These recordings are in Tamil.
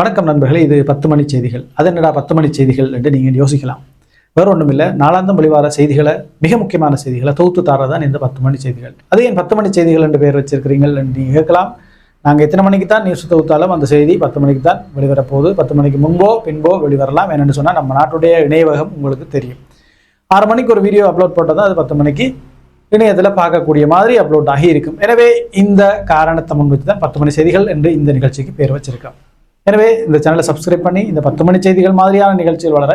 வணக்கம் நண்பர்களே இது பத்து மணி செய்திகள். அது என்னடா பத்து மணி செய்திகள் என்று நீங்கள் யோசிக்கலாம். வேற ஒன்றும் இல்லை நாளாந்தம் வெளிவார செய்திகளை மிக முக்கியமான செய்திகளை தொகுத்து தாரதான் இந்த பத்து மணி செய்திகள். அது ஏன் பத்து மணி செய்திகள் என்று பெயர் வச்சிருக்கிறீங்கள் என்று நீங்கள் கேட்கலாம். நாங்கள் எத்தனை மணிக்கு தான் நியூஸ் தொகுத்தாலும் அந்த செய்தி பத்து மணிக்கு தான் வெளிவரப்போகுது. பத்து மணிக்கு முன்போ பின்போ வெளிவரலாம். என்னென்னு சொன்னால் நம்ம நாட்டுடைய இணையவகம் உங்களுக்கு தெரியும். ஆறு மணிக்கு ஒரு வீடியோ அப்லோட் போட்டால் அது பத்து மணிக்கு இணையத்தில் பார்க்கக்கூடிய மாதிரி அப்லோட் ஆகி இருக்கும். எனவே இந்த காரணத்தை முன் வச்சு தான் பத்து மணி செய்திகள் என்று இந்த நிகழ்ச்சிக்கு பேர் வச்சிருக்கோம். எனவே இந்த சேனலை சப்ஸ்கிரைப் பண்ணி இந்த பத்து மணி செய்திகள் மாதிரியான நிகழ்ச்சியில் வளர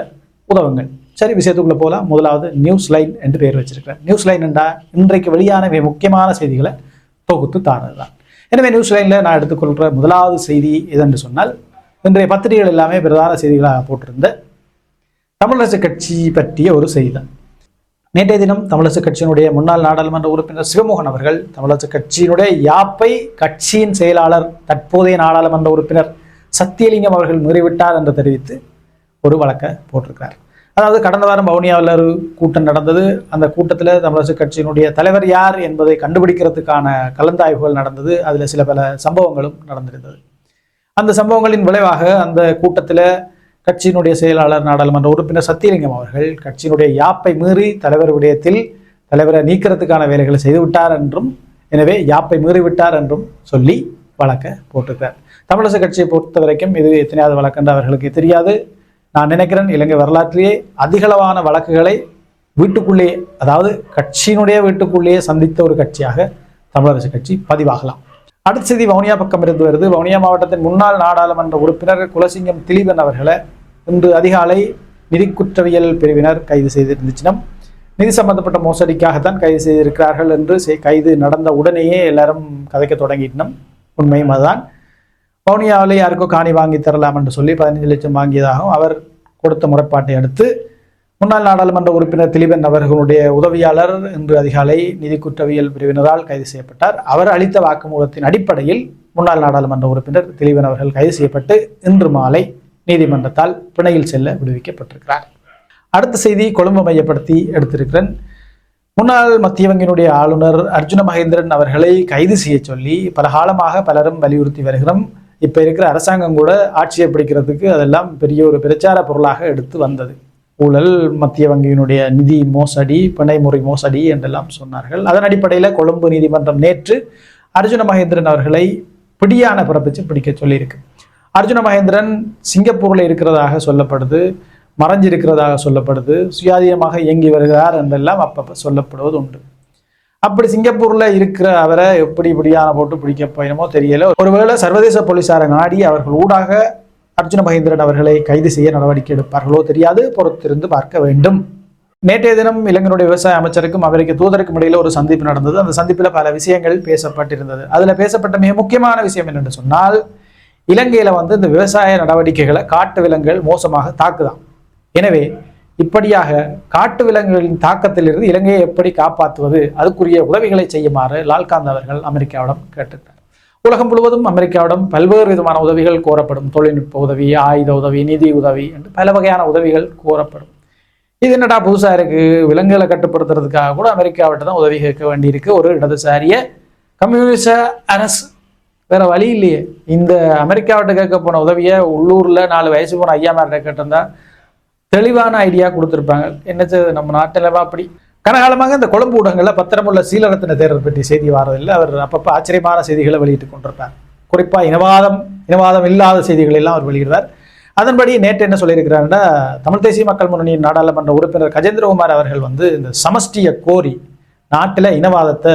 உதவுங்கள். சரி விஷயத்துக்குள்ள போகலாம். முதலாவது நியூஸ் லைன் என்று பெயர் வச்சிருக்கிறேன். நியூஸ் லைன் என்றா இன்றைக்கு வெளியான மிக முக்கியமான செய்திகளை தொகுத்து தாரது தான் எனவே நியூஸ் லைனில் நான் எடுத்துக்கொள்கிற முதலாவது செய்தி எதென்று சொன்னால் இன்றைய பத்திரிகைகள் எல்லாமே பிரதான செய்திகளாக போட்டிருந்த தமிழரசு கட்சி பற்றிய ஒரு செய்தி. தான் நேற்றைய தினம் தமிழரசு கட்சியினுடைய முன்னாள் நாடாளுமன்ற உறுப்பினர் சிவமோகன் அவர்கள் தமிழரசு கட்சியினுடைய யாப்பை கட்சியின் செயலாளர் தற்போதைய நாடாளுமன்ற உறுப்பினர் சத்தியலிங்கம் அவர்கள் மீறிவிட்டார் என்று தெரிவித்து ஒரு வழக்கை போட்டிருக்கிறார். அதாவது கடந்த வாரம் வவுனியாவில் ஒரு கூட்டம் நடந்தது. அந்த கூட்டத்தில் தமிழரசு கட்சியினுடைய தலைவர் யார் என்பதை கண்டுபிடிக்கிறதுக்கான கலந்தாய்வுகள் நடந்தது. அதில் சில பல சம்பவங்களும் நடந்திருந்தது. அந்த சம்பவங்களின் விளைவாக அந்த கூட்டத்தில் கட்சியினுடைய செயலாளர் நாடாளுமன்ற உறுப்பினர் சத்தியலிங்கம் அவர்கள் கட்சியினுடைய யாப்பை மீறி தலைவர் விடயத்தில் தலைவரை நீக்கிறதுக்கான வேலைகளை செய்துவிட்டார் என்றும் எனவே யாப்பை மீறிவிட்டார் என்றும் சொல்லி வழக்கை போட்டிருக்கிறார். தமிழரசு கட்சியை பொறுத்த வரைக்கும் இது எத்தனையாவது வழக்கு என்று அவர்களுக்கு தெரியாது. நான் நினைக்கிறேன் இலங்கை வரலாற்றிலேயே அதிகளவான வழக்குகளை வீட்டுக்குள்ளேயே அதாவது கட்சியினுடைய வீட்டுக்குள்ளேயே சந்தித்த ஒரு கட்சியாக தமிழரசு கட்சி பதிவாகலாம். அடுத்த செய்தி வவுனியா பக்கம் இருந்து வருது. வவுனியா மாவட்டத்தின் முன்னாள் நாடாளுமன்ற உறுப்பினர் குலசிங்கம் திலீபன் அவர்களை இன்று அதிகாலை நிதி குற்றவியல் பிரிவினர் கைது செய்திருந்துச்சினம் நிதி சம்பந்தப்பட்ட மோசடிக்காகத்தான் கைது செய்திருக்கிறார்கள் என்று கைது நடந்த உடனேயே எல்லாரும் கதைக்க தொடங்கிட்டோம் உண்மையும் அதுதான். வவுனியாவில் யாருக்கோ காணி வாங்கி தரலாம் என்று சொல்லி பதினஞ்சு லட்சம் வாங்கியதாகவும் அவர் கொடுத்த முறைப்பாட்டை அடுத்து முன்னாள் நாடாளுமன்ற உறுப்பினர் திலீபன் அவர்களுடைய உதவியாளர் இன்று அதிகாலை நிதி குற்றவியல் பிரிவினரால் கைது செய்யப்பட்டார். அவர் அளித்த வாக்குமூலத்தின் அடிப்படையில் முன்னாள் நாடாளுமன்ற உறுப்பினர் திலீபன் அவர்கள் கைது செய்யப்பட்டு இன்று மாலை நீதிமன்றத்தால் பிணையில் செல்ல விடுவிக்கப்பட்டிருக்கிறார். அடுத்த செய்தி கொழும்பு மையப்படுத்தி எடுத்திருக்கிறேன். முன்னாள் மத்திய வங்கியினுடைய ஆளுநர் அர்ஜுன மகேந்திரன் அவர்களை கைது செய்ய சொல்லி பல காலமாக பலரும் வலியுறுத்தி வருகிறோம். இப்போ இருக்கிற அரசாங்கம் கூட ஆட்சியை பிடிக்கிறதுக்கு அதெல்லாம் பெரிய ஒரு பிரச்சார பொருளாக எடுத்து வந்தது. ஊழல் மத்திய வங்கியினுடைய நிதி மோசடி பிணைமுறை மோசடி என்றெல்லாம் சொன்னார்கள். அதன் அடிப்படையில் கொழும்பு நீதிமன்றம் நேற்று அர்ஜுன மகேந்திரன் அவர்களை பிடியான பிறப்பிச்சு பிடிக்க சொல்லியிருக்கு. அர்ஜுன மகேந்திரன் சிங்கப்பூரில் இருக்கிறதாக சொல்லப்படுது மறைஞ்சிருக்கிறதாக சொல்லப்படுது சுயாதீனமாக இயங்கி வருகிறார் என்றெல்லாம் அப்பப்போ சொல்லப்படுவது உண்டு அப்படி சிங்கப்பூர்ல இருக்கிற அவரை எப்படி இப்படியான போட்டு பிடிக்க போயினமோ தெரியல. ஒருவேளை சர்வதேச போலீசாரை நாடி அவர்கள் ஊடாக அர்ஜுன மகேந்திரன் அவர்களை கைது செய்ய நடவடிக்கை எடுப்பார்களோ தெரியாது. பொறுத்திருந்து பார்க்க வேண்டும். நேற்றைய தினம் இலங்கையினுடைய விவசாய அமைச்சருக்கும் அமெரிக்க தூதருக்கும் இடையில ஒரு சந்திப்பு நடந்தது. அந்த சந்திப்பில் பல விஷயங்கள் பேசப்பட்டிருந்தது. அதுல பேசப்பட்ட மிக முக்கியமான விஷயம் என்னென்று சொன்னால் இலங்கையில வந்து இந்த விவசாய நடவடிக்கைகளை காட்டு விலங்குகள் மோசமாக தாக்குதான். எனவே இப்படியாக காட்டு விலங்குகளின் தாக்கத்திலிருந்து இலங்கையை எப்படி காப்பாற்றுவது? அதுக்குரிய உதவிகளை செய்யுமாறு லால்காந்த் அவர்கள் அமெரிக்காவிடம் கேட்டுட்டார் உலகம் முழுவதும் அமெரிக்காவிடம் பல்வேறு விதமான உதவிகள் கோரப்படும். தொழில்நுட்ப உதவி ஆயுத உதவி நிதி உதவி என்று பல வகையான உதவிகள் கோரப்படும். இது என்னடா புதுசாக இருக்குது விலங்குகளை கட்டுப்படுத்துறதுக்காக கூட அமெரிக்காவிட்ட தான் உதவி கேட்க வேண்டியிருக்கு. ஒரு இடதுசாரிய கம்யூனிச அரசு. வேற வழி இல்லையே. இந்த அமெரிக்காவிட்ட கேட்க போன உதவியை உள்ளூர்ல நாலு வயசு போன ஐயா மேல கேட்டிருந்தா தெளிவான ஐடியா கொடுத்துருப்பாங்க. என்னச்சு நம்ம நாட்டிலவா அப்படி. கனகாலமாக இந்த கொழும்பு ஊடகங்களில் பத்திரமுள்ள சீலரத்தின தேர்தல் பற்றி செய்தி வாரதில்லை. அவர் அப்பப்போ ஆச்சரியமான செய்திகளை வெளியிட்டு கொண்டிருப்பார் குறிப்பாக இனவாதம் இனவாதம் இல்லாத செய்திகளை எல்லாம் அவர் வெளியிடுவார். அதன்படி நேற்று என்ன சொல்லியிருக்கிறாருன்னா தமிழ் தேசிய மக்கள் முன்னணியின் நாடாளுமன்ற உறுப்பினர் கஜேந்திரகுமார் அவர்கள் வந்து இந்த சமஷ்டியை கோரி நாட்டில் இனவாதத்தை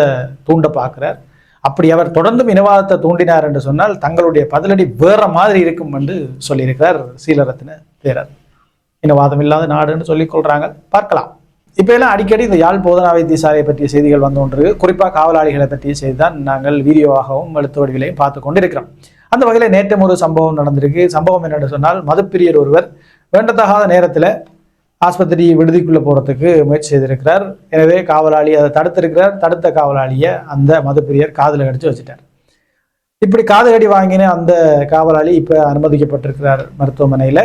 தூண்ட பார்க்குறார். அப்படி அவர் தொடர்ந்தும் இனவாதத்தை தூண்டினார் என்று சொன்னால் தங்களுடைய பதிலடி வேற மாதிரி இருக்கும் என்று சொல்லியிருக்கிறார் சீலரத்தின தேரர். இனவாதம் இல்லாத நாடுன்னு சொல்லிக் கொள்றாங்க. பார்க்கலாம். இப்ப எல்லாம் அடிக்கடி இந்த யாழ் போதனா வைத்தியசாலையை பற்றிய செய்திகள் வந்து ஒன்று குறிப்பாக காவலாளிகளை பற்றிய செய்தி தான் நாங்கள் வீடியோவாகவும் எழுத்து வடிவிலையும் பார்த்து கொண்டிருக்கிறோம். அந்த வகையில் நேற்றும் ஒரு சம்பவம் நடந்திருக்கு. சம்பவம் என்னென்னு சொன்னால் மதுப்பிரியர் ஒருவர் வேண்டத்தகாத நேரத்தில் ஆஸ்பத்திரி விடுதிக்குள்ளே போகிறதுக்கு முயற்சி செய்திருக்கிறார். எனவே காவலாளி அதை தடுத்திருக்கிறார். தடுத்த காவலாளியை அந்த மதுப்பிரியர் காதில் கடிச்சு வச்சுட்டார். இப்படி காது கடி வாங்கின அந்த காவலாளி இப்போ அனுமதிக்கப்பட்டிருக்கிறார் மருத்துவமனையில்.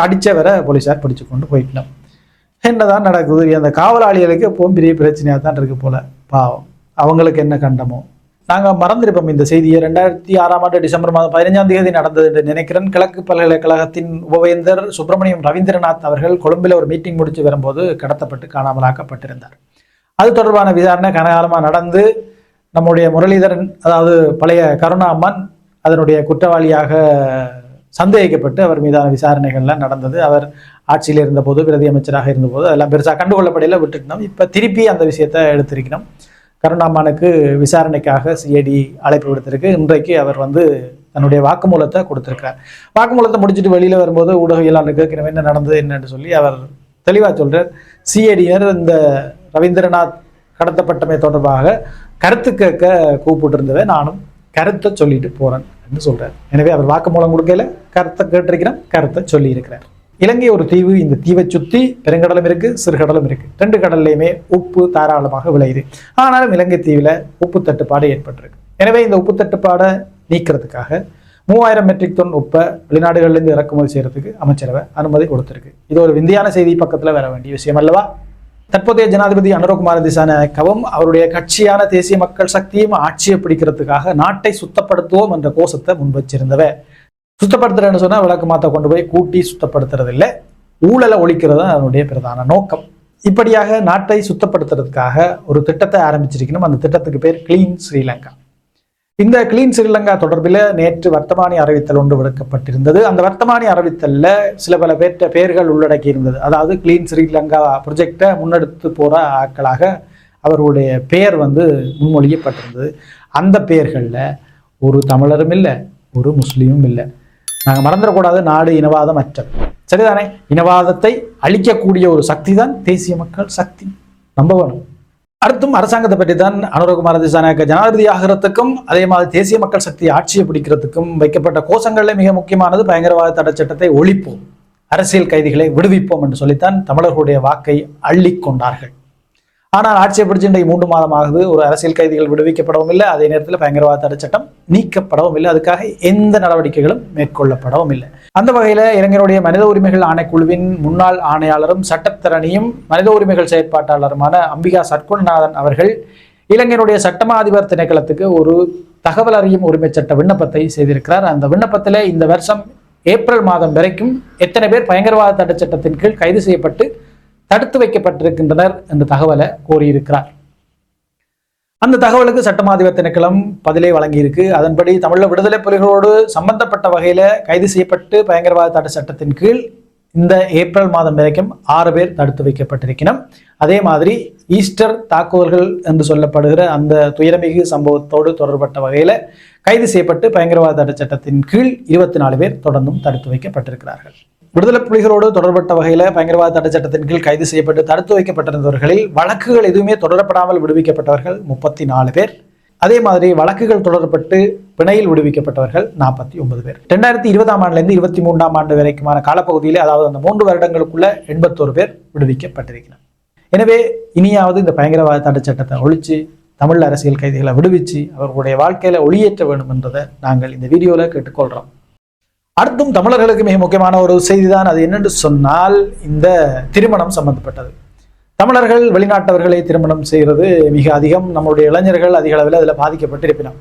கடிச்சவரை போலீஸார் பிடிச்சு கொண்டு போயிட்டோம் என்னதான் நடக்குது? அந்த காவலாளிகளுக்கு எப்பவும் பெரிய பிரச்சனையாக தான் இருக்கு போல. பாவம். அவங்களுக்கு என்ன கண்டமோ. நாங்கள் மறந்திருப்போம் இந்த செய்தியை. ரெண்டாயிரத்தி ஆறாம் ஆண்டு டிசம்பர் மாதம் பதினைஞ்சாம் தேதி நடந்தது என்று நினைக்கிறேன். கிழக்கு பல்கலைக்கழகத்தின் உபவேந்தர் சுப்பிரமணியம் ரவீந்திரநாத் அவர்கள் கொழும்பில் ஒரு மீட்டிங் முடிச்சு வரும்போது கடத்தப்பட்டு காணாமலாக்கப்பட்டிருந்தார். அது தொடர்பான விசாரணை கனகாலமாக நடந்து நம்முடைய முரளிதரன் அதாவது பழைய கருணா அம்மன் அதனுடைய குற்றவாளியாக சந்தேகிக்கப்பட்டு அவர் மீதான விசாரணைகள்லாம் நடந்தது. அவர் ஆட்சியில் இருந்தபோது பிரதி அமைச்சராக இருந்தபோது அதெல்லாம் பெருசாக கண்டுகொள்ளப்படையில் விட்டுட்டோம் இப்போ திருப்பி அந்த விஷயத்தை எடுத்திருக்கணும். கருணாமானுக்கு விசாரணைக்காக சிஐடி அழைப்பு விடுத்திருக்கு. இன்றைக்கு அவர் வந்து தன்னுடைய வாக்குமூலத்தை கொடுத்திருக்கிறார். வாக்குமூலத்தை முடிச்சுட்டு வெளியில் வரும்போது ஊடகவியலாளருக்கு என்ன நடந்தது என்னன்னு சொல்லி அவர் தெளிவாக சொல்கிறார் சிஐடியினர் இந்த ரவீந்திரநாத் கடத்தப்பட்டமை தொடர்பாக கருத்து கேட்க கூப்பிட்டு நானும் கருத்தை சொல்லிட்டு போகிறேன் அப்படின்னு சொல்றாரு. எனவே அவர் வாக்குமூலம் கொடுக்கல கருத்தை கேட்டிருக்கிறார் கருத்தை சொல்லி இருக்கிறார் இலங்கை ஒரு தீவு இந்த தீவை சுத்தி பெருங்கடலும் இருக்கு சிறுகடலும் இருக்கு. ரெண்டு கடல்லையுமே உப்பு தாராளமாக விளையுது. ஆனாலும் இலங்கை தீவுல உப்பு தட்டுப்பாடு ஏற்பட்டிருக்கு. எனவே இந்த உப்பு தட்டுப்பாடை நீக்கிறதுக்காக மூவாயிரம் மெட்ரிக் டன் உப்பை வெளிநாடுகள்லேருந்து இறக்குமதி செய்யறதுக்கு அமைச்சரவை அனுமதி கொடுத்திருக்கு. இது ஒரு விந்தியான செய்தி பக்கத்துல வர வேண்டிய விஷயம் அல்லவா? தற்போதைய ஜனாதிபதி அனுரகுமார திசாநாயக்கவும் அவருடைய கட்சியான தேசிய மக்கள் சக்தியும் ஆட்சியை பிடிக்கிறதுக்காக நாட்டை சுத்தப்படுத்துவோம் என்ற கோஷத்தை முன்வச்சிருந்தவ. சுத்தப்படுத்துறேன்னு சொன்னா விளக்கு மாத்த கொண்டு போய் கூட்டி சுத்தப்படுத்துறது இல்லை ஊழலை ஒழிக்கிறது தான் அதனுடைய பிரதான நோக்கம். இப்படியாக நாட்டை சுத்தப்படுத்துறதுக்காக ஒரு திட்டத்தை ஆரம்பிச்சிருக்கணும். அந்த திட்டத்துக்கு பேர் கிளீன் ஸ்ரீலங்கா. இந்த கிளீன் ஸ்ரீலங்கா தொடர்பில் நேற்று வர்த்தமானி அறிவித்தல் ஒன்று விடுக்கப்பட்டிருந்தது. அந்த வர்த்தமானி அறிவித்தலில் சில பல பேர்ட்ட பெயர்கள் உள்ளடக்கி இருந்தது. அதாவது கிளீன் ஸ்ரீலங்கா ப்ரொஜெக்டை முன்னெடுத்து போகிற ஆட்களாக அவர்களுடைய பெயர் வந்து முன்மொழியப்பட்டிருந்தது. அந்த பெயர்களில் ஒரு தமிழரும் இல்லை ஒரு முஸ்லீமும் இல்லை. நாங்கள் மறந்துடக்கூடாது நாடு இனவாதம் அற்றது சரிதானே? இனவாதத்தை அழிக்கக்கூடிய ஒரு சக்தி தான் தேசிய மக்கள் சக்தி. நம்ப வேணும் அடுத்தும் அரசாங்கத்தை பற்றி தான் அனுரகுமார திசாநாயக்க ஜனாதிபதி ஆகிறதுக்கும் அதே மாதிரி தேசிய மக்கள் சக்தி ஆட்சியை பிடிக்கிறதுக்கும் வைக்கப்பட்ட கோஷங்களில் மிக முக்கியமானது. பயங்கரவாத தடை சட்டத்தை ஒழிப்போம். அரசியல் கைதிகளை விடுவிப்போம் என்று சொல்லித்தான் தமிழர்களுடைய வாக்கை அள்ளி கொண்டார்கள். ஆனால் ஆட்சியை பிடிச்சு இன்றைக்கு மூன்று மாதம் ஆகுது ஒரு அரசியல் கைதிகள் விடுவிக்கப்படவும் இல்லை. அதே நேரத்தில் பயங்கரவாத தடை சட்டம் நீக்கப்படவும் இல்லை. அதுக்காக எந்த நடவடிக்கைகளும் மேற்கொள்ளப்படவும் இல்லை. அந்த வகையில் இளைஞருடைய மனித உரிமைகள் ஆணைக்குழுவின் முன்னாள் ஆணையாளரும் சட்டத்திறனியும் மனித உரிமைகள் செயற்பாட்டாளருமான அம்பிகா சற்குணநாதன் அவர்கள் இளைஞருடைய சட்டமா அதிபர் திணைக்களத்துக்கு ஒரு தகவல் அறியும் உரிமை சட்ட விண்ணப்பத்தை செய்திருக்கிறார். அந்த விண்ணப்பத்தில் இந்த வருஷம் ஏப்ரல் மாதம் வரைக்கும் எத்தனை பேர் பயங்கரவாத தடை சட்டத்தின் கீழ் கைது செய்யப்பட்டு தடுத்து வைக்கப்பட்டிருக்கின்றனர் என்ற தகவலை கோரியிருக்கிறார். அந்த தகவலுக்கு சட்டமாதிபர் திணைக்களம் பதிலை வழங்கியிருக்கு. அதன்படி தமிழக விடுதலை புலிகளோடு சம்பந்தப்பட்ட வகையில் கைது செய்யப்பட்டு பயங்கரவாத தடை சட்டத்தின் கீழ் இந்த ஏப்ரல் மாதம் வரைக்கும் ஆறு பேர் தடுத்து வைக்கப்பட்டிருக்கணும் அதே மாதிரி ஈஸ்டர் தாக்குதல்கள் என்று சொல்லப்படுகிற அந்த துயரமிகு சம்பவத்தோடு தொடர்பட்ட வகையில் கைது செய்யப்பட்டு பயங்கரவாத தடை சட்டத்தின் கீழ் இருபத்தி நாலு பேர் தொடர்ந்தும் தடுத்து வைக்கப்பட்டிருக்கிறார்கள். விடுதலை புலிகளோடு தொடர்பட்ட வகையில் பயங்கரவாத தடை சட்டத்தின் கீழ் கைது செய்யப்பட்டு தடுத்து வைக்கப்பட்டிருந்தவர்களில் வழக்குகள் எதுவுமே தொடரப்படாமல் விடுவிக்கப்பட்டவர்கள் முப்பத்தி நாலு பேர். அதே மாதிரி வழக்குகள் தொடரப்பட்டு பிணையில் விடுவிக்கப்பட்டவர்கள் நாற்பத்தி ஒன்பது பேர். ரெண்டாயிரத்தி இருபதாம் ஆண்டுலேருந்து இருபத்தி மூன்றாம் ஆண்டு வரைக்குமான காலப்பகுதியில் அதாவது அந்த மூன்று வருடங்களுக்குள்ள எண்பத்தோரு பேர் விடுவிக்கப்பட்டிருக்கிறார். எனவே இனியாவது இந்த பயங்கரவாத தடை சட்டத்தை ஒழிச்சு தமிழ் அரசியல் கைதிகளை விடுவிச்சு அவர்களுடைய வாழ்க்கையில் ஒளியேற்ற வேண்டும் என்றதை நாங்கள் இந்த வீடியோவில் கேட்டுக்கொள்கிறோம் அடுத்தும் தமிழர்களுக்கு மிக முக்கியமான ஒரு செய்தி தான் அது என்னென்று சொன்னால் இந்த திருமணம் சம்பந்தப்பட்டது. தமிழர்கள் வெளிநாட்டவர்களை திருமணம் செய்கிறது மிக அதிகம். நம்முடைய இளைஞர்கள் அதிக அளவில் அதில் பாதிக்கப்பட்டிருப்பினோம்.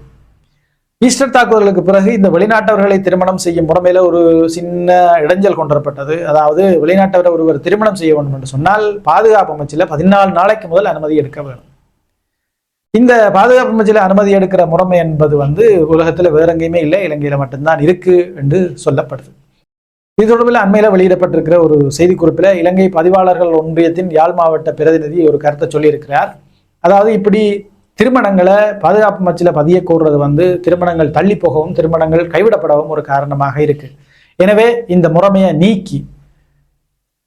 ஈஸ்டர் தாக்குதலுக்கு பிறகு இந்த வெளிநாட்டவர்களை திருமணம் செய்யும் முறைமையில் ஒரு சின்ன இடைஞ்சல் கொண்டுவரப்பட்டது. அதாவது வெளிநாட்டவரை ஒருவர் திருமணம் செய்ய வேண்டும் என்று சொன்னால் பாதுகாப்பு அமைச்சில் பதினாலு நாளைக்கு முதல் அனுமதி எடுக்க வேண்டும் இந்த பாதுகாப்பு அமைச்சில் அனுமதி எடுக்கிற முறைமை என்பது வந்து உலகத்தில் வேற எங்கேயுமே இல்லை. இலங்கையில் மட்டும்தான் இருக்கு என்று சொல்லப்படுது. இது தொடர்பில் அண்மையில் வெளியிடப்பட்டிருக்கிற ஒரு செய்திக்குறிப்பில் இலங்கை பதிவாளர்கள் ஒன்றியத்தின் யாழ் மாவட்ட பிரதிநிதி ஒரு கருத்தை சொல்லியிருக்கிறார். அதாவது இப்படி திருமணங்களை பாதுகாப்பு அமைச்சில் பதிய கோர்றது வந்து திருமணங்கள் தள்ளி போகவும் திருமணங்கள் கைவிடப்படவும் ஒரு காரணமாக இருக்கு. எனவே இந்த முறைமையை நீக்கி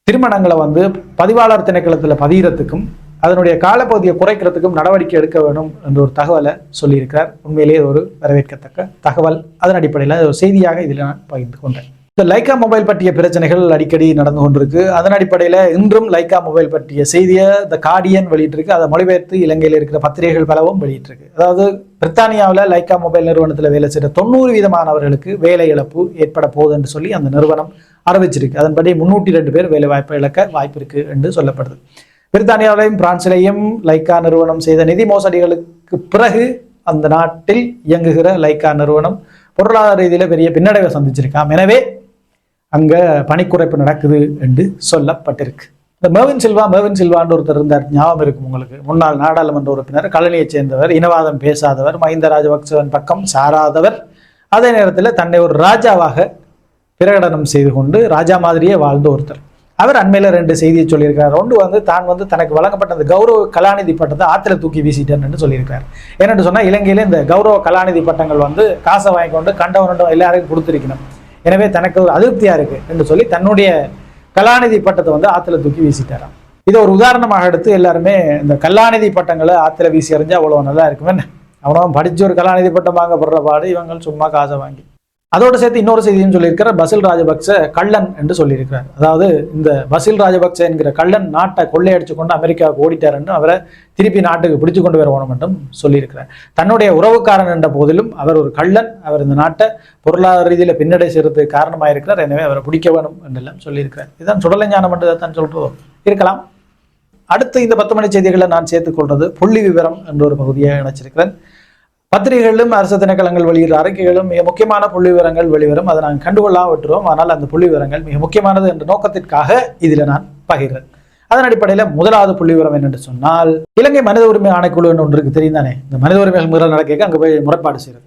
திருமணங்களை வந்து பதிவாளர் திணைக்களத்தில் பதிகிறதுக்கும் அதனுடைய காலப்பகுதியை குறைக்கிறதுக்கும் நடவடிக்கை எடுக்க வேண்டும் என்ற ஒரு தகவலை சொல்லியிருக்கிறார். உண்மையிலேயே ஒரு வரவேற்கத்தக்க தகவல். அதன் அடிப்படையில் ஒரு செய்தியாக இதில் நான் பகிர்ந்து கொண்டேன். இந்த லைக்கா மொபைல் பற்றிய பிரச்சனைகள் அடிக்கடி நடந்து கொண்டிருக்கு. அதன் அடிப்படையில் இன்றும் லைக்கா மொபைல் பற்றிய செய்தியை த கார்டியன் வெளியிட்டிருக்கு. அதை மொழிபெயர்த்து இலங்கையில் இருக்கிற பத்திரிகைகள் பலவும் வெளியிட்டிருக்கு. அதாவது பிரித்தானியாவில் லைக்கா மொபைல் நிறுவனத்தில் வேலை செய்கிற தொண்ணூறு வீதமானவர்களுக்கு வேலை இழப்பு ஏற்பட போகுது என்று சொல்லி அந்த நிறுவனம் அறிவிச்சிருக்கு. அதன்படி முன்னூற்றி ரெண்டு பேர் வேலை வாய்ப்பை இழக்க வாய்ப்பு இருக்கு என்று சொல்லப்படுது. பிரித்தானியாவிலையும் பிரான்சிலையும் லைக்கா நிறுவனம் செய்த நிதி மோசடிகளுக்கு பிறகு அந்த நாட்டில் இயங்குகிற லைக்கா நிறுவனம் பொருளாதார ரீதியில் பெரிய பின்னடைவை சந்திச்சிருக்காம். எனவே அங்கே பணிக்குறைப்பு நடக்குது என்று சொல்லப்பட்டிருக்கு. இந்த மேவின் சில்வா மேவின் சில்வான்னு ஒருத்தர் இருந்தார். ஞாபகம் இருக்கும் உங்களுக்கு. முன்னாள் நாடாளுமன்ற உறுப்பினர் கழனியைச் சேர்ந்தவர் இனவாதம் பேசாதவர் மஹிந்த ராஜபக்சவன் பக்கம் சாராதவர். அதே நேரத்தில் தன்னை ஒரு ராஜாவாக பிரகடனம் செய்து கொண்டு ராஜா மாதிரியே வாழ்ந்த ஒருத்தர். அவர் அண்மையில் ரெண்டு செய்தியை சொல்லியிருக்கார் ஒன்று வந்து தான் வந்து தனக்கு வழங்கப்பட்ட அந்த கௌரவ கலாநிதி பட்டத்தை ஆத்துல தூக்கி வீசிட்டேன்னு சொல்லியிருக்கார் என்னென்னு சொன்னால் இலங்கையில் இந்த கௌரவ கலாநிதி பட்டங்கள் வந்து காசை வாங்கி கொண்டு கண்டவனும் எல்லாருக்கும் கொடுத்துருக்கணும். எனவே தனக்கு ஒரு அதிருப்தியாக இருக்கு என்று சொல்லி தன்னுடைய கலாநிதி பட்டத்தை வந்து ஆத்துல தூக்கி வீசிட்டாராம். இதை ஒரு உதாரணமாக எடுத்து எல்லாருமே இந்த கலாநிதி பட்டங்களை ஆற்றுல வீசி எறிஞ்சா அவ்வளோ நல்லா இருக்குமே அவனும் படிச்சு ஒரு கலாநிதி பட்டம் வாங்கப்படுற பாடு இவங்க சும்மா காசை வாங்கி. அதோடு சேர்த்து இன்னொரு செய்தியும் சொல்லியிருக்கிறார் பசில் ராஜபக்ச கள்ளன் என்று சொல்லியிருக்கிறார். அதாவது இந்த பசில் ராஜபக்ச என்கிற கள்ளன் நாட்டை கொள்ளையடிச்சு கொண்டு அமெரிக்காவுக்கு ஓடிட்டார் என்று அவரை திருப்பி நாட்டுக்கு பிடிச்சு கொண்டு வரணும் என்றும் சொல்லியிருக்கிறார். தன்னுடைய உறவுக்காரன் என்ற போதிலும் அவர் ஒரு கள்ளன் அவர் இந்த நாட்டை பொருளாதார ரீதியில் பின்னடை செய்கிறதுக்கு காரணமாக இருக்கிறார் எனவே அவரை பிடிக்க வேணும் என்றெல்லாம் சொல்லியிருக்கிறார். இதுதான் சுடலஞானம் என்று தான் சொல்றதோ இருக்கலாம். அடுத்து இந்த பத்து மணி செய்திகளை நான் சேர்த்துக் கொள்றது புள்ளி விவரம் என்ற ஒரு பகுதியாக இணைச்சிருக்கிறேன். பத்திரிகைகளிலும் அரசு திணைக்களங்கள் வெளியிடுற அறிக்கைகளும் மிக முக்கியமான புள்ளி விவரங்கள் வெளிவரும். அதை நாங்கள் கண்டுகொள்ளாம விட்டுருவோம் ஆனால் அந்த புள்ளி விவரங்கள் மிக முக்கியமானது என்ற நோக்கத்திற்காக இதில் நான் பகிர்றேன். அதன் அடிப்படையில் முதலாவது புள்ளி விவரம் என்னென்று சொன்னால் இலங்கை மனித உரிமை ஆணைக்குழு ஒன்று இருக்கு. தெரியும் தானே? இந்த மனித உரிமைகள் முதல் நடக்க அங்கே போய் முறைப்பாடு செய்கிறது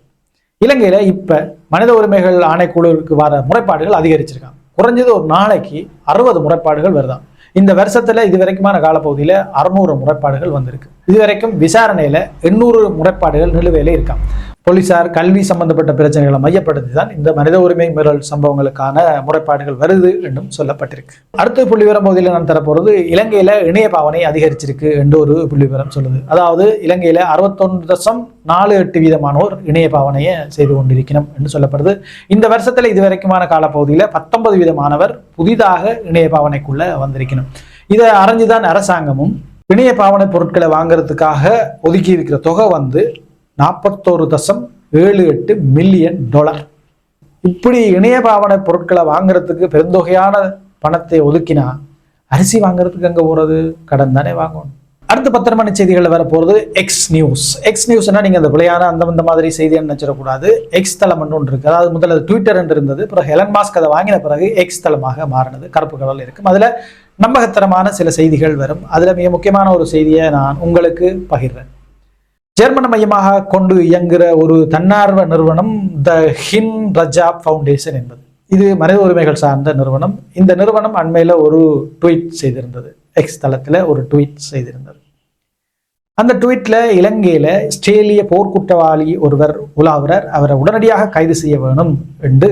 இலங்கையில இப்ப மனித உரிமைகள் ஆணைக்குழுவுக்கு வர முறைப்பாடுகள் அதிகரிச்சிருக்காங்க. குறைஞ்சது ஒரு நாளைக்கு அறுபது முறைப்பாடுகள் வருதாம் இந்த வருஷத்துல இது வரைக்குமான காலப்பகுதியில அறுநூறு முறைப்பாடுகள் வந்திருக்கு. இது வரைக்கும் விசாரணையில எண்ணூறு முறைப்பாடுகள் நிலுவையில இருக்கான் போலீசார் கல்வி சம்பந்தப்பட்ட பிரச்சனைகளை மையப்படுத்தி தான் இந்த மனித உரிமை மீறல் சம்பவங்களுக்கான முறைப்பாடுகள் வருது என்றும் சொல்லப்பட்டிருக்கு. அடுத்த புள்ளி விவரம் பகுதியில் நான் தரப்போறது இலங்கையில இணைய பாவனை அதிகரிச்சிருக்கு என்று ஒரு புள்ளி விவரம் சொல்லுது. அதாவது இலங்கையில அறுபத்தொன்று தசம் நாலு எட்டு வீதமானோர் இணைய பாவனையை செய்து கொண்டிருக்கணும் என்று சொல்லப்படுது. இந்த வருஷத்துல இது வரைக்குமான காலப்பகுதியில பத்தொன்பது வீதமானவர் புதிதாக இணைய பாவனைக்குள்ள வந்திருக்கணும். இதை அறிஞ்சுதான் அரசாங்கமும் இணைய பாவனை பொருட்களை வாங்குறதுக்காக ஒதுக்கி இருக்கிற தொகை வந்து நாற்பத்தோரு தசம் ஏழு எட்டு மில்லியன் டாலர் இப்படி இணைய பாவனை பொருட்களை வாங்குறதுக்கு பெருந்தொகையான பணத்தை ஒதுக்கினா அரிசி வாங்குறதுக்கு அங்கே போகிறது கடன் தானே வாங்கணும். அடுத்த பத்திர மணி செய்திகளில் வர போகிறது எக்ஸ் நியூஸ் எக்ஸ் நியூஸ்னா நீங்கள் அந்த விளையான அந்த மாதிரி செய்தியை நினைச்சிடக்கூடாது. எக்ஸ் தளம் ஒன்று இருக்குது அதாவது முதல்ல ட்விட்டர் என்று இருந்தது. பிறகு ஹெலன் மாஸ்க் அதை வாங்கின பிறகு எக்ஸ் தளமாக மாறினது. கருப்பு கடல் இருக்கும் அதில் நம்பகத்தரமான சில செய்திகள் வரும். அதில் மிக முக்கியமான ஒரு செய்தியை நான் உங்களுக்கு பகிர்றேன். ஜெர்மன் மையமாக கொண்டு இயங்குகிற ஒரு தன்னார்வ நிறுவனம் த ஹின் ரஜாப் ஃபவுண்டேஷன் என்பது. இது மனித உரிமைகள் சார்ந்த நிறுவனம். இந்த நிறுவனம் அண்மையில் ஒரு ட்வீட் செய்திருந்தது. எக்ஸ் தளத்தில் ஒரு ட்வீட் செய்திருந்தது. அந்த ட்வீட்டில் இலங்கையில் இஸ்ரேலிய போர்க்குற்றவாளி ஒருவர் உலாவுறார் அவரை உடனடியாக கைது செய்ய வேணும் என்று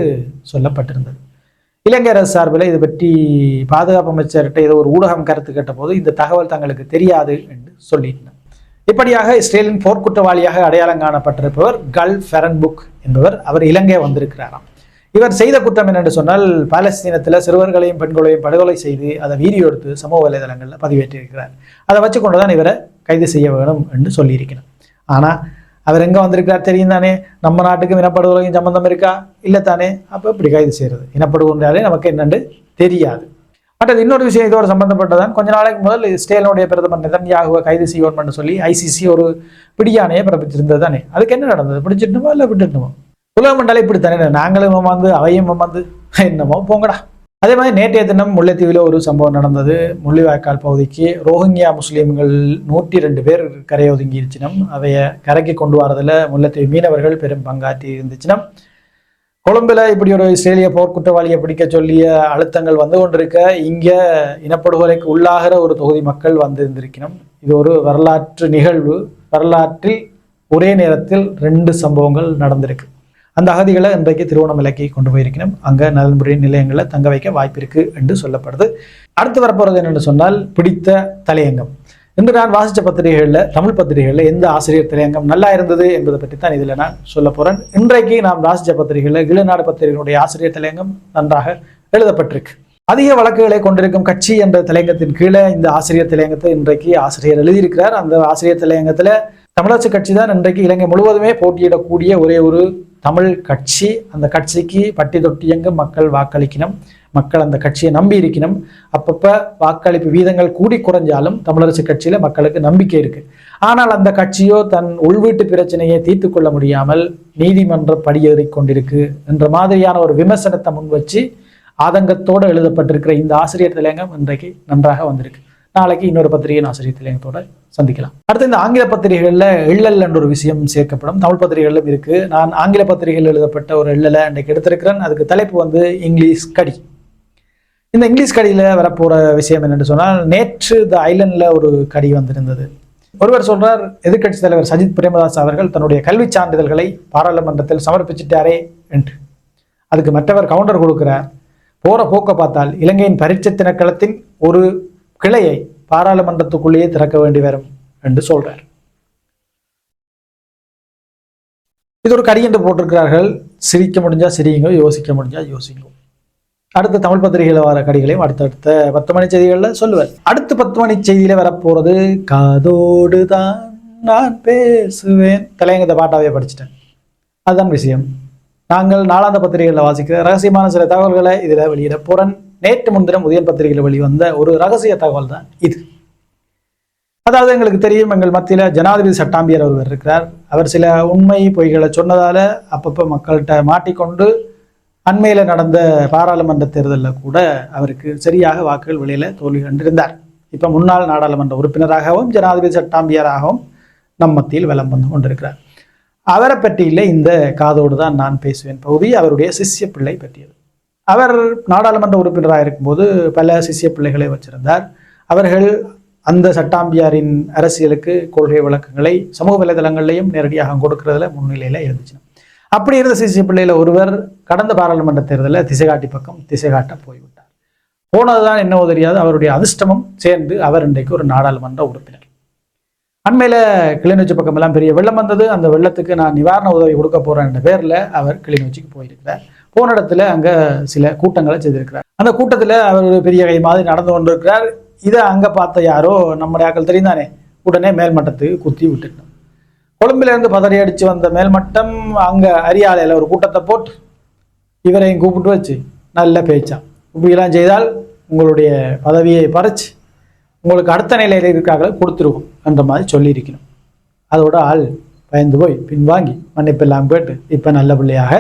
சொல்லப்பட்டிருந்தது. இலங்கை அரசு சார்பில் இது பற்றி பாதுகாப்பு அமைச்சர்கிட்ட ஏதோ ஒரு ஊடகம் கருத்து கேட்டபோது இந்த தகவல் தங்களுக்கு தெரியாது என்று சொல்லியிருந்தார் இப்படியாக இஸ்ரேலின் போர்க்குற்றவாளியாக அடையாளம் காணப்பட்டிருப்பவர் கல் ஃபெரன்புக் என்பவர் அவர் இலங்கை வந்திருக்கிறாராம். இவர் செய்த குற்றம் என்னென்று சொன்னால் பாலஸ்தீனத்தில் சிறுவர்களையும் பெண்களையும் படுகொலை செய்து அதை வீடியோ எடுத்து சமூக வலைதளங்களில் பதிவேற்றிருக்கிறார் அதை வச்சு கொண்டு தான் இவரை கைது செய்ய வேணும் என்று சொல்லியிருக்கிறார். ஆனால் அவர் எங்கே வந்திருக்கிறார் தெரியும் தானே? நம்ம நாட்டுக்கும் இனப்படுகொலையும் சம்மந்தம் இருக்கா? இல்லை தானே? அப்போ இப்படி கைது செய்கிறது இனப்படுகொன்றாலே நமக்கு என்னென்று தெரியாது. மற்றது இன்னொரு விஷயம் இதோட சம்பந்தப்பட்டதான் கொஞ்ச நாளைக்கு முதல் இஸ்ரேலுடைய பிரதமர் நிதன்யாகுவை கைது செய்வோம்னு சொல்லி ஐசிசி ஒரு பிடியானையை பிறப்பிச்சிருந்தது தானே அதுக்கு என்ன நடந்தது? பிடிச்சிட்டுமா இல்லை விட்டுட்டுமோ உலகம் மண்டலம் இப்படி தானே நாங்களும் வந்து அவையும் வந்து என்னமோ போங்கடா. அதே மாதிரி நேற்றைய தினம் முல்லைத்தீவில் ஒரு சம்பவம் நடந்தது. முள்ளிவாய்க்கால் பகுதிக்கு ரோஹிங்கியா முஸ்லீம்கள் நூற்றி ரெண்டு பேர் கரையை ஒதுங்கி அவைய கரைக்கு கொண்டு வரதில் முல்லைத்தீவு மீனவர்கள் பெரும் பங்காற்றி இருந்துச்சினம் கொழும்புல இப்படி ஒரு இஸ்ரேலிய போர்க்குற்றவாளியை பிடிக்க சொல்லிய அழுத்தங்கள் வந்து கொண்டிருக்க இங்கே இனப்படுகொலைக்கு உள்ளாகிற ஒரு தொகுதி மக்கள் வந்து இருந்திருக்கணும் இது ஒரு வரலாற்று நிகழ்வு. வரலாற்றில் ஒரே நேரத்தில் ரெண்டு சம்பவங்கள் நடந்திருக்கு. அந்த அகதிகளை இன்றைக்கு திருவண்ணாமலைக்கு கொண்டு போயிருக்கணும். அங்க நலன்புரி நிலையங்களில் தங்க வைக்க வாய்ப்பு இருக்குது என்று சொல்லப்படுது. அடுத்து வரப்போறது என்னென்னு சொன்னால் பிடித்த தலையங்கம். இன்று நான் வாசித்த பத்திரிகைகளில் தமிழ் பத்திரிகைகளில் எந்த ஆசிரியர் தலையங்கம் நல்லா இருந்தது என்பதை பற்றி தான் இதில் நான் சொல்ல போகிறேன் இன்றைக்கு நாம் வாசித்த பத்திரிகைகளில் இளநாடு பத்திரிகையினுடைய ஆசிரியர் தலையங்கம் நன்றாக எழுதப்பட்டிருக்கு. அதிக வழக்குகளை கொண்டிருக்கும் கட்சி என்ற தலையங்கத்தின் கீழே இந்த ஆசிரியர் தலையங்கத்தை இன்றைக்கு ஆசிரியர் எழுதியிருக்கிறார். அந்த ஆசிரியர் தலையங்கத்தில் தமிழரசு கட்சி தான் இன்றைக்கு இலங்கை முழுவதுமே போட்டியிடக்கூடிய ஒரே ஒரு தமிழ் கட்சி. அந்த கட்சிக்கு பட்டி தொட்டியங்கு மக்கள் வாக்களிக்கணும். மக்கள் அந்த கட்சியை நம்பி இருக்கணும் அப்பப்போ வாக்களிப்பு வீதங்கள் கூடி குறைஞ்சாலும் தமிழரசு கட்சியில் மக்களுக்கு நம்பிக்கை இருக்கு. ஆனால் அந்த கட்சியோ தன் உள்வீட்டு பிரச்சனையை தீர்த்து கொள்ள முடியாமல் நீதிமன்ற படியேறி கொண்டிருக்கு என்ற மாதிரியான ஒரு விமர்சனத்தை முன் வச்சு ஆதங்கத்தோடு எழுதப்பட்டிருக்கிற இந்த ஆசிரியர் தலையங்கம் இன்றைக்கு நன்றாக வந்திருக்கு. நாளைக்கு இன்னொரு பத்திரிகையின் ஆசிரியர் தலையங்கத்தோட சந்திக்கலாம். அடுத்து இந்த ஆங்கில பத்திரிகைகளில் எள்ளல் என்ற ஒரு விஷயம் சேர்க்கப்படும். தமிழ் பத்திரிகைகளும் இருக்கு. நான் ஆங்கில பத்திரிகையில் எழுதப்பட்ட ஒரு எள்ளலை இன்றைக்கு எடுத்திருக்கிறேன். அதுக்கு தலைப்பு வந்து இங்கிலீஷ் கடி. இந்த இங்கிலீஷ் கடியில் வரப்போற விஷயம் என்னென்னு சொன்னால் நேற்று த ஐலண்டில் ஒரு கடி வந்திருந்தது. ஒருவர் சொல்றார் எதிர்க்கட்சி தலைவர் சஜித் பிரேமதாஸ் அவர்கள் தன்னுடைய கல்விச் சான்றிதழ்களை பாராளுமன்றத்தில் சமர்ப்பிச்சிட்டாரே என்று. அதுக்கு மற்றவர் கவுண்டர் கொடுக்கிறார் போற போக்க பார்த்தால் இலங்கையின் பரீட்சை திணைக்களத்தின் ஒரு கிளையை பாராளுமன்றத்துக்குள்ளேயே திறக்க வேண்டி வரும் என்று சொல்றார். இது ஒரு கடி என்று போட்டிருக்கிறார்கள். சிரிக்க முடிஞ்சா சிரியுங்க யோசிக்க முடிஞ்சா யோசிங்க. அடுத்த தமிழ் பத்திரிகையில் வர கடிகளையும் அடுத்தடுத்த பத்து மணி செய்திகளில் சொல்லுவார் அடுத்த பத்து மணி செய்தியில வரப்போறது காதோடு தான் நான் பேசுவேன். தலையங்கத்தை பாட்டாவே படிச்சிட்டேன். அதுதான் விஷயம். நாங்கள் நாளாந்த பத்திரிகைகளில் வாசிக்கிற ரகசியமான சில தகவல்களை இதில் வெளியிட போறேன். நேற்று முன்தினம் உதயன் பத்திரிகையில் வெளிவந்த ஒரு ரகசிய தகவல் தான் இது. அதாவது எங்களுக்கு தெரியும் எங்கள் மத்தியில் ஜனாதிபதி சட்டாம்பியர் ஒருவர் இருக்கிறார். அவர் சில உண்மை பொய்களை சொன்னதால அப்பப்போ மக்கள்கிட்ட மாட்டிக்கொண்டு அண்மையில் நடந்த பாராளுமன்ற தேர்தலில் கூட அவருக்கு சரியாக வாக்குகள் வெளியில தோல்வி கண்டிருந்தார். இப்போ முன்னாள் நாடாளுமன்ற உறுப்பினராகவும் ஜனாதிபதி சட்டாம்பியராகவும் நம் மத்தியில் வலம் வந்து கொண்டிருக்கிறார். அவரை பற்றியில் இந்த காதோடு தான் நான் பேசுவேன் பகுதி அவருடைய சிஷ்ய பிள்ளை பற்றியது. அவர் நாடாளுமன்ற உறுப்பினராக இருக்கும்போது பல சிஷ்ய பிள்ளைகளை வச்சிருந்தார். அவர்கள் அந்த சட்டாம்பியாரின் அரசியலுக்கு கொள்கை விளக்கங்களை சமூக வலைதளங்கள்லையும் நேரடியாக கொடுக்கறதுல முன்னிலையில் இருந்துச்சு அப்படி இருந்த சிசி பிள்ளையில ஒருவர் கடந்த பாராளுமன்ற தேர்தலில் திசைகாட்டி பக்கம் திசைகாட்ட போய்விட்டார். போனதுதான் என்னவோ தெரியாது அவருடைய அதிர்ஷ்டமும் சேர்ந்து அவர் இன்றைக்கு ஒரு நாடாளுமன்ற உறுப்பினர். அண்மையில் கிளிநொச்சி பக்கமெல்லாம் பெரிய வெள்ளம் வந்தது. அந்த வெள்ளத்துக்கு நான் நிவாரண உதவி கொடுக்க போறேன் என்ற பேரில் அவர் கிளிநொச்சிக்கு போயிருக்கிறார். போன இடத்துல அங்கே சில கூட்டங்களை செய்திருக்கிறார். அந்த கூட்டத்தில் அவர் ஒரு பெரிய கை மாதிரி நடந்து கொண்டிருக்கிறார். இதை அங்கே பார்த்த யாரோ நம்முடைய ஆக்கள் தெரியும் தானே உடனே மேல்மட்டத்துக்கு குத்தி விட்டுட்டோம் கொழும்புலேருந்து பதறி அடித்து வந்த மேல்மட்டம் அங்கே அரியாலையில் ஒரு கூட்டத்தை போட்டு இவரையும் கூப்பிட்டு வச்சு நல்ல பேச்சான் இப்படிலாம் செய்தால் உங்களுடைய பதவியை பறிச்சு உங்களுக்கு அடுத்த நிலையில் இருக்காங்களே கொடுத்துருவோம் என்ற மாதிரி சொல்லியிருக்கணும். அதோட ஆள் பயந்து போய் பின்வாங்கி மன்னிப்பெல்லாம் கேட்டு இப்போ நல்ல பிள்ளையாக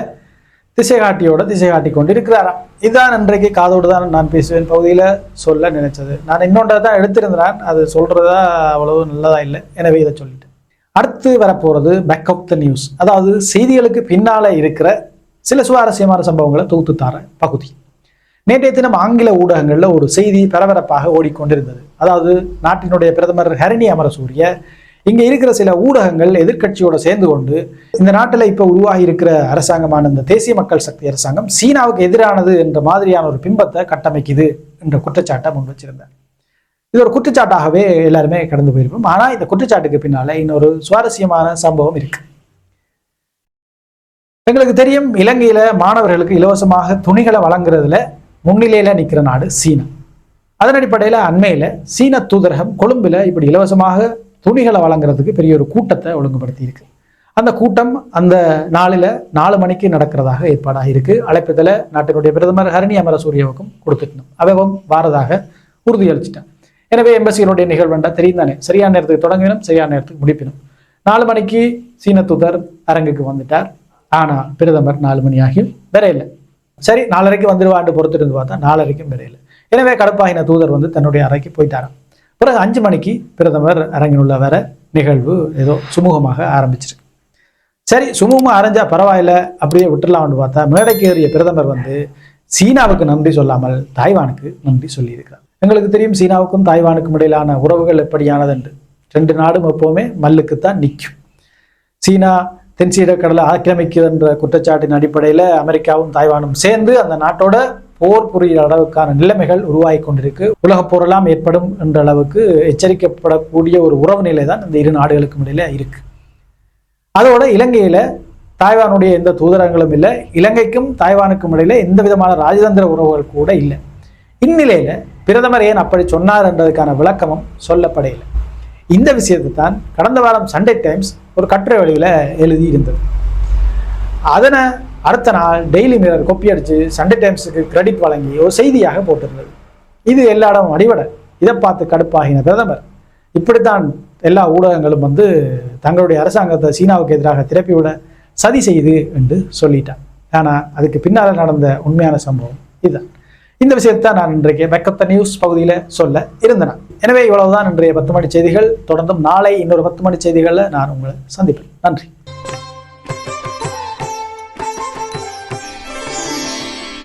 திசை காட்டியோட திசை காட்டி கொண்டு இருக்கிறாராம் இதுதான் இன்றைக்கு காதோடு தான் நான் பேசுவேன் பகுதியில் சொல்ல நினைச்சது. நான் இன்னொன்றை தான் எடுத்திருந்தேன் அது சொல்கிறதா அவ்வளவு நல்லதாக இல்லை. எனவே இதை சொல்லிட்டேன். அடுத்து வரப்போறது பேக் ஆஃப் த நியூஸ் அதாவது செய்திகளுக்கு பின்னால இருக்கிற சில சுவாரஸ்யமான சம்பவங்களை தொகுத்து தர பகுதி. நேற்றைய தினம் ஆங்கில ஊடகங்களில் ஒரு செய்தி பரபரப்பாக ஓடிக்கொண்டிருந்தது. அதாவது நாட்டினுடைய பிரதமர் ஹரிணி அமரசூரிய இங்க இருக்கிற சில ஊடகங்கள் எதிர்க்கட்சியோட சேர்ந்து கொண்டு இந்த நாட்டில் இப்போ உருவாகி இருக்கிற அரசாங்கமான இந்த தேசிய மக்கள் சக்தி அரசாங்கம் சீனாவுக்கு எதிரானது என்ற மாதிரியான ஒரு பிம்பத்தை கட்டமைக்குது என்ற குற்றச்சாட்டை முன் வச்சிருந்தார். இது ஒரு குற்றச்சாட்டாகவே எல்லாருமே கடந்து போயிருப்போம். ஆனா இந்த குற்றச்சாட்டுக்கு பின்னால் இன்னொரு சுவாரஸ்யமான சம்பவம் இருக்கு. எங்களுக்கு தெரியும் இலங்கையில மாணவர்களுக்கு இலவசமாக துணிகளை வழங்குறதுல முன்னிலையில நிக்கிற நாடு சீனா. அதன் அடிப்படையில் அண்மையில சீன தூதரகம் கொழும்புல இப்படி இலவசமாக துணிகளை வழங்குறதுக்கு பெரிய ஒரு கூட்டத்தை ஒழுங்குபடுத்தியிருக்கு அந்த கூட்டம் அந்த நாளில் நாலு மணிக்கு நடக்கிறதாக ஏற்பாடாக இருக்குது அழைப்பதில் நாட்டினுடைய பிரதமர் ஹரணி அமரசூரியவுக்கும் கொடுத்துட்டோம் அவவும் வாரதாக உறுதியளிச்சிட்டேன் எனவே எம்பசியினுடைய நிகழ்வுண்டா தெரியும் தானே சரியான நேரத்துக்கு தொடங்கினும் சரியான நேரத்துக்கு முடிப்பினும். நாலு மணிக்கு சீன தூதர் அரங்குக்கு வந்துட்டார். ஆனால் பிரதமர் நாலு மணி ஆகியும் விரையில. சரி நாலரைக்கு வந்துடுவாண்டு பொறுத்திருந்து இருந்து பார்த்தா நாலரைக்கும் விரையில. எனவே கடுப்பாகின தூதர் வந்து தன்னுடைய அறைக்கு போயிட்டாராம். பிறகு அஞ்சு மணிக்கு பிரதமர் அரங்கினுள்ள வர நிகழ்வு ஏதோ சுமூகமாக ஆரம்பிச்சிருக்கு. சரி சுமூகமாக அரைஞ்சா பரவாயில்ல அப்படியே விட்டுடலாம்னு பார்த்தா மேடைக்கு ஏறிய பிரதமர் வந்து சீனாவுக்கு நன்றி சொல்லாமல் தாய்வானுக்கு நன்றி சொல்லியிருக்கிறார். எங்களுக்கு தெரியும் சீனாவுக்கும் தாய்வானுக்கும் இடையிலான உறவுகள் எப்படியானது என்று ரெண்டு நாடும் எப்போவுமே மல்லுக்குத்தான் நிற்கும். சீனா தென்சீன கடலை ஆக்கிரமிக்குது என்ற குற்றச்சாட்டின் அடிப்படையில் அமெரிக்காவும் தாய்வானும் சேர்ந்து அந்த நாட்டோட போர் புரிகிற அளவுக்கான நிலைமைகள் உருவாகி கொண்டிருக்கு. உலகப் போரெல்லாம் ஏற்படும் என்ற அளவுக்கு எச்சரிக்கப்படக்கூடிய ஒரு உறவு நிலை தான் இந்த இரு நாடுகளுக்கும் இடையில இருக்கு. அதோட இலங்கையில தாய்வானுடைய எந்த தூதரங்களும் இல்லை. இலங்கைக்கும் தாய்வானுக்கும் இடையில எந்த விதமான ராஜதந்திர உறவுகள் கூட இல்லை. இந்நிலையில பிரதமர் ஏன் அப்படி சொன்னார் என்றதுக்கான விளக்கமும் சொல்லப்படையில இந்த விஷயத்தை தான் கடந்த வாரம் சண்டே டைம்ஸ் ஒரு கட்டுரை வழியில் எழுதி இருந்தது அதனை அடுத்த நாள் டெய்லி மிரர் கொப்பி அடிச்சு சண்டே டைம்ஸுக்கு கிரெடிட் வழங்கி ஒரு செய்தியாக போட்டிருந்தது. இது எல்லா இடமும் அடிவடை இதை பார்த்து கடுப்பாகின பிரதமர். இப்படித்தான் எல்லா ஊடகங்களும் வந்து தங்களுடைய அரசாங்கத்தை சீனாவுக்கு எதிராக திறப்பிவிட சதி செய்து என்று சொல்லிட்டான் ஆனால் அதுக்கு பின்னால் நடந்த உண்மையான சம்பவம் இதுதான். இந்த விஷயத்தை நான் இன்றைக்கு வெக்கத்த நியூஸ் பகுதியில் சொல்ல இருந்தேன். எனவே இவ்வளவுதான் இன்றைய பத்து மணி செய்திகள். தொடர்ந்தும் நாளை இன்னொரு பத்து மணி செய்திகளில் நான் உங்களை சந்திப்பேன். நன்றி.